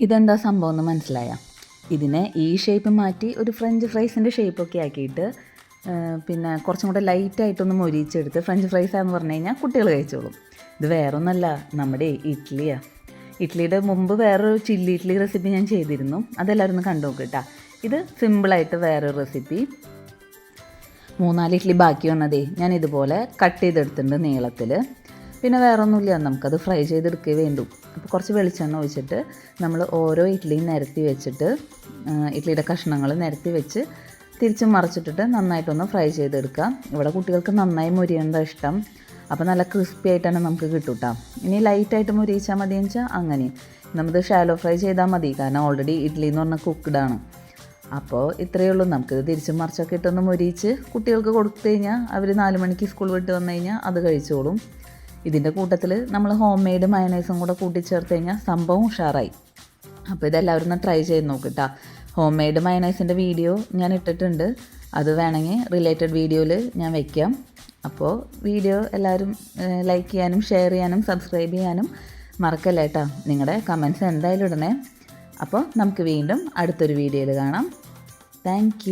ഇതെന്താ സംഭവം എന്ന് മനസ്സിലായ? ഇതിനെ ഈ ഷേപ്പ് മാറ്റി ഒരു ഫ്രഞ്ച് ഫ്രൈസിന്റെ ഷേപ്പൊക്കെ ആക്കിയിട്ട് പിന്നെ കുറച്ചും കൂടെ ലൈറ്റായിട്ടൊന്ന് മൊരിച്ചെടുത്ത് ഫ്രഞ്ച് ഫ്രൈസാന്ന് പറഞ്ഞു കഴിഞ്ഞാൽ കുട്ടികൾ കഴിച്ചോളും. ഇത് വേറൊന്നല്ല നമ്മുടെ ഇഡ്ഡലിയാണ് ഇഡ്ഡലിയുടെ മുമ്പ് വേറൊരു ചില്ലി ഇഡ്ഡലി റെസിപ്പി ഞാൻ ചെയ്തിരുന്നു. അതെല്ലാവരും ഒന്ന് കണ്ടു നോക്ക് കേട്ടോ ഇത് സിമ്പിളായിട്ട് വേറൊരു റെസിപ്പി മൂന്നാൽ ഇഡ്ഡലി ബാക്കി വന്നതേ ഞാൻ ഇതുപോലെ കട്ട് ചെയ്തെടുത്തിട്ടുണ്ട് നീളത്തിൽ പിന്നെ വേറൊന്നുമില്ല നമുക്കത് ഫ്രൈ ചെയ്തെടുക്കേ വേണ്ടു. അപ്പോൾ കുറച്ച് വെളിച്ചെണ്ണ ഒഴിച്ചിട്ട് നമ്മൾ ഓരോ ഇഡ്ഡലിയും നിരത്തി വെച്ചിട്ട് ഇഡ്ഡലിയുടെ കഷ്ണങ്ങൾ നിരത്തി വെച്ച് തിരിച്ചും മറിച്ചിട്ടിട്ട് നന്നായിട്ടൊന്ന് ഫ്രൈ ചെയ്തെടുക്കുക. ഇവിടെ കുട്ടികൾക്ക് നന്നായി മുരിയേണ്ട ഇഷ്ടം. അപ്പോൾ നല്ല ക്രിസ്പി ആയിട്ടാണ് നമുക്ക് കിട്ടും കേട്ടോ ഇനി ലൈറ്റായിട്ട് മുരിയിച്ചാൽ മതി എന്ന് വെച്ചാൽ അങ്ങനെ. നമുക്ക് ഷാലോ ഫ്രൈ ചെയ്താൽ മതി. കാരണം ഓൾറെഡി ഇഡ്ഡലി എന്ന് പറഞ്ഞാൽ കുക്ക്ഡ് ആണ്. അപ്പോൾ ഇത്രയേ ഉള്ളൂ. നമുക്കിത് തിരിച്ചും മറിച്ചൊക്കെ ഇട്ടൊന്ന് മുരിയിച്ച് കുട്ടികൾക്ക് കൊടുത്തു കഴിഞ്ഞാൽ അവർ നാല് മണിക്ക് സ്കൂൾ വിട്ട് വന്നു കഴിഞ്ഞാൽ അത് കഴിച്ചോളും. ഇതിന്റെ കൂട്ടത്തിൽ നമ്മൾ ഹോം മെയ്ഡ് മയനൈസും കൂടെ കൂട്ടിച്ചേർത്ത് കഴിഞ്ഞാൽ സംഭവം ഉഷാറായി. അപ്പോൾ ഇതെല്ലാവരും ഒന്ന് ട്രൈ ചെയ്ത് നോക്കിട്ടാ. ഹോം മെയ്ഡ് മയനൈസിന്റെ വീഡിയോ ഞാൻ ഇട്ടിട്ടുണ്ട്. അത് വേണമെങ്കിൽ റിലേറ്റഡ് വീഡിയോയിൽ ഞാൻ വയ്ക്കാം അപ്പോൾ വീഡിയോ എല്ലാവരും ലൈക്ക് ചെയ്യാനും ഷെയർ ചെയ്യാനും സബ്സ്ക്രൈബ് ചെയ്യാനും മറക്കല്ല കേട്ടോ നിങ്ങളുടെ കമൻസ് എന്തായാലും ഇടണേ. അപ്പോൾ നമുക്ക് വീണ്ടും അടുത്തൊരു വീഡിയോയിൽ കാണാം. താങ്ക്